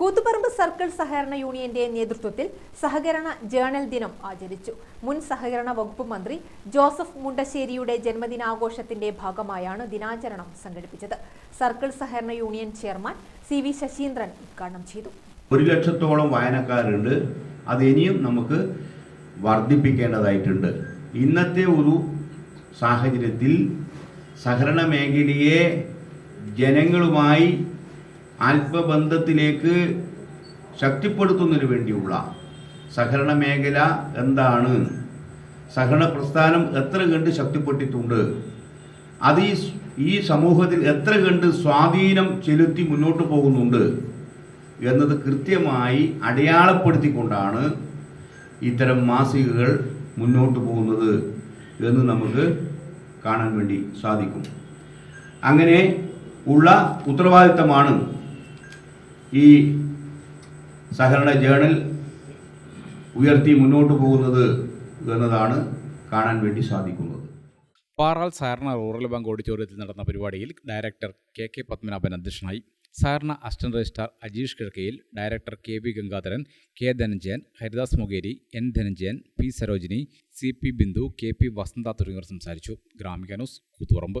Koothuparamba circle സഹകരണ യൂണിയന്റെ നേതൃത്വത്തിൽ സഹകരണ ജേണൽ ദിനം ആചരിച്ചു. മുൻ സഹകരണ വകുപ്പ് മന്ത്രി ജോസഫ് മുണ്ടശ്ശേരിയുടെ ജന്മദിനാഘോഷത്തിന്റെ ഭാഗമായാണ് ദിനാചരണം സംഘടിപ്പിച്ചത്. സർക്കിൾ സഹകരണ union chairman C V Saseendran ഉദ്ഘാടനം ചെയ്തു. ഒരു ലക്ഷത്തോളം വായനക്കാരുണ്ട്. അത് ഇനിയും നമുക്ക് വർദ്ധിപ്പിക്കേണ്ടതായിട്ടുണ്ട്. ഇന്നത്തെ ഒരു സാഹചര്യത്തിൽ സഹകരണ മേഖലയെ ജനങ്ങളുമായി ആത്മബന്ധത്തിലേക്ക് ശക്തിപ്പെടുത്തുന്നതിന് വേണ്ടിയുള്ള സഹകരണ മേഖല എന്താണ്? സഹകരണ പ്രസ്ഥാനം എത്ര കണ്ട് ശക്തിപ്പെട്ടിട്ടുണ്ട്? അത് ഈ ഈ സമൂഹത്തിൽ എത്ര കണ്ട് സ്വാധീനം ചെലുത്തി മുന്നോട്ട് പോകുന്നുണ്ട് എന്നത് കൃത്യമായി അടയാളപ്പെടുത്തിക്കൊണ്ടാണ് ഇത്തരം മാസികകൾ മുന്നോട്ട് പോകുന്നത് എന്ന് നമുക്ക് കാണാൻ വേണ്ടി സാധിക്കും. അങ്ങനെ ഉള്ള ഉത്തരവാദിത്തമാണ് ഈ സഹകരണ ജേണൽ ഉയർത്തി മുന്നോട്ട് പോകുന്നത് എന്നതാണ് കാണാൻ വേണ്ടി സാധിക്കുന്നത്. പാറാൾ സഹകരണ റൂറൽ ബാങ്ക് ഓഡിറ്റോറിയത്തിൽ നടന്ന പരിപാടിയിൽ ഡയറക്ടർ കെ കെ പത്മനാഭൻ അധ്യക്ഷനായി. സഹകരണ assistant registrar Ajeesh Kizhakkayil director K V Gangadharan K Dhananjayan Haridas Mukheri N Dhananjayan P Sarojini C P Bindu K P Vasantha തുടങ്ങിയവർ സംസാരിച്ചു. Gramika news Koothuparamba.